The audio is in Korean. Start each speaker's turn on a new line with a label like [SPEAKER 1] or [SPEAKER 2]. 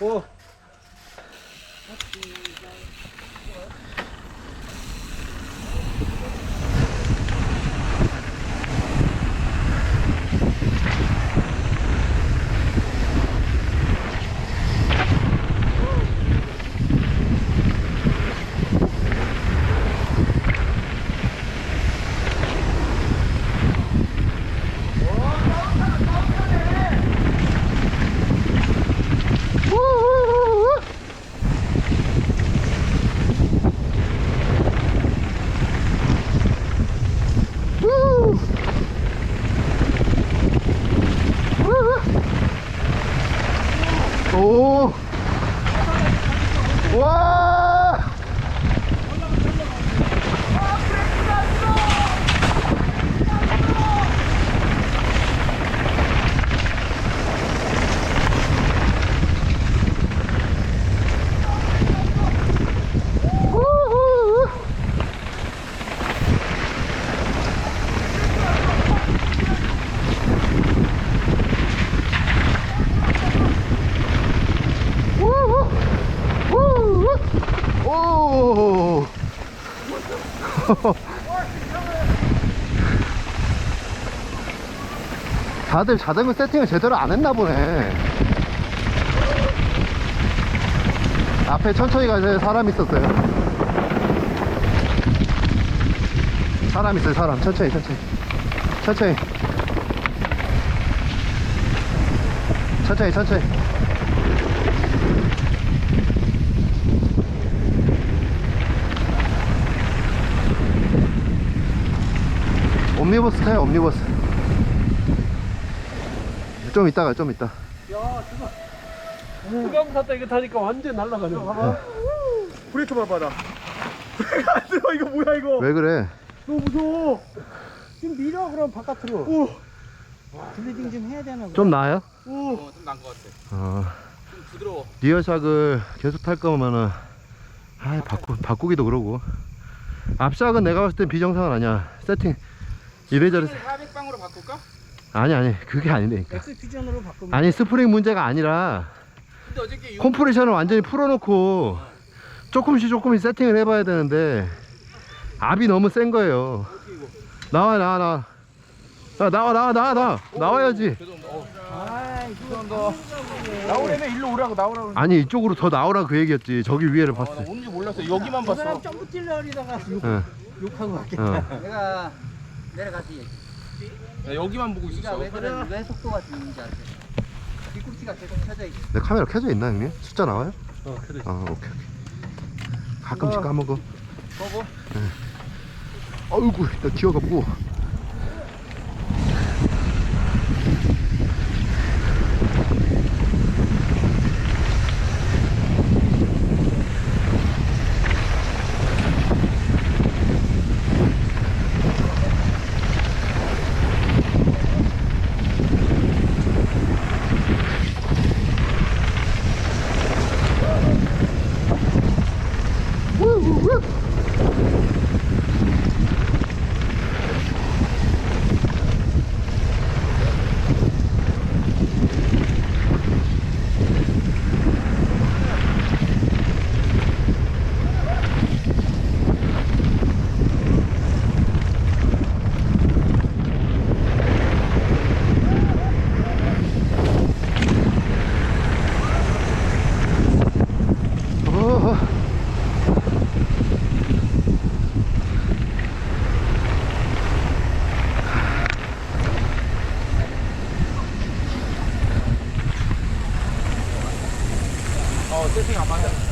[SPEAKER 1] 오.
[SPEAKER 2] 오! 와! 오! 다들 자전거 세팅을 제대로 안 했나 보네. 앞에 천천히 가세요. 사람 있었어요. 사람 있어요, 사람. 천천히, 천천히. 천천히. 천천히, 천천히. 옴니버스 타요, 옴니버스. 좀 이따가, 좀 이따.
[SPEAKER 1] 야, 지금 수강 탔다 이거 타니까 완전 날아가네. 봐봐. 브레이크 봐봐 나. 브레이크 안 들어 이거 뭐야 이거?
[SPEAKER 2] 왜 그래?
[SPEAKER 1] 너무 무서워.
[SPEAKER 3] 좀 밀어 그럼 바깥으로
[SPEAKER 1] 오,
[SPEAKER 3] 블리딩 좀 해야 되나 보다
[SPEAKER 2] 좀 나아요?
[SPEAKER 1] 오.
[SPEAKER 4] 좀난것 같아.
[SPEAKER 2] 어.
[SPEAKER 4] 좀 부드러워.
[SPEAKER 2] 리어샥을 계속 탈 거면은 아 바꾸, 바꾸기도 그러고 앞샥은 내가 봤을 땐 비정상은 아니야 세팅 이래저래 세-
[SPEAKER 4] 400방으로 바꿀까?
[SPEAKER 2] 아니 아니 그게 아니라니까
[SPEAKER 3] 엑스 퓨전으로 바꾸면
[SPEAKER 2] 아니 스프링 문제가 아니라
[SPEAKER 4] 근데 어저께 육-
[SPEAKER 2] 컴프레셔를 완전히 풀어놓고 조금씩 조금씩 세팅을 해봐야 되는데 압이 너무 센 거예요 나와 나와 나와 야, 나와 나와 나와 나와 나와야지
[SPEAKER 4] 죄송합니다. 어,
[SPEAKER 3] 아.
[SPEAKER 4] 나오려면 일로 오라고 나오라고.
[SPEAKER 2] 아니 이쪽으로 더 나오라 그 얘기였지 저기 위에를
[SPEAKER 4] 아, 나
[SPEAKER 2] 봤어
[SPEAKER 4] 오는지 몰랐어. 여기만
[SPEAKER 3] 그 사람
[SPEAKER 4] 봤어.
[SPEAKER 3] 점프 뛰려 하다가 욕,
[SPEAKER 2] 응,
[SPEAKER 3] 욕하고 갔겠다
[SPEAKER 2] 어.
[SPEAKER 5] 내가 내려가서 얘기.
[SPEAKER 4] 나 여기만 보고
[SPEAKER 5] 네가
[SPEAKER 4] 있었어.
[SPEAKER 5] 왜 그런 왜 속도가 죽는지 알지? 뒤꿈치가 계속 켜져 있어.
[SPEAKER 2] 내 카메라 켜져 있나 형님? 숫자 나와요?
[SPEAKER 1] 어, 그래.
[SPEAKER 2] 아 오케이 오케이 가끔씩 까먹어
[SPEAKER 4] 보고.
[SPEAKER 2] 아이고 나 기어가 무거워 어.
[SPEAKER 4] 어, 세팅 안 맞아.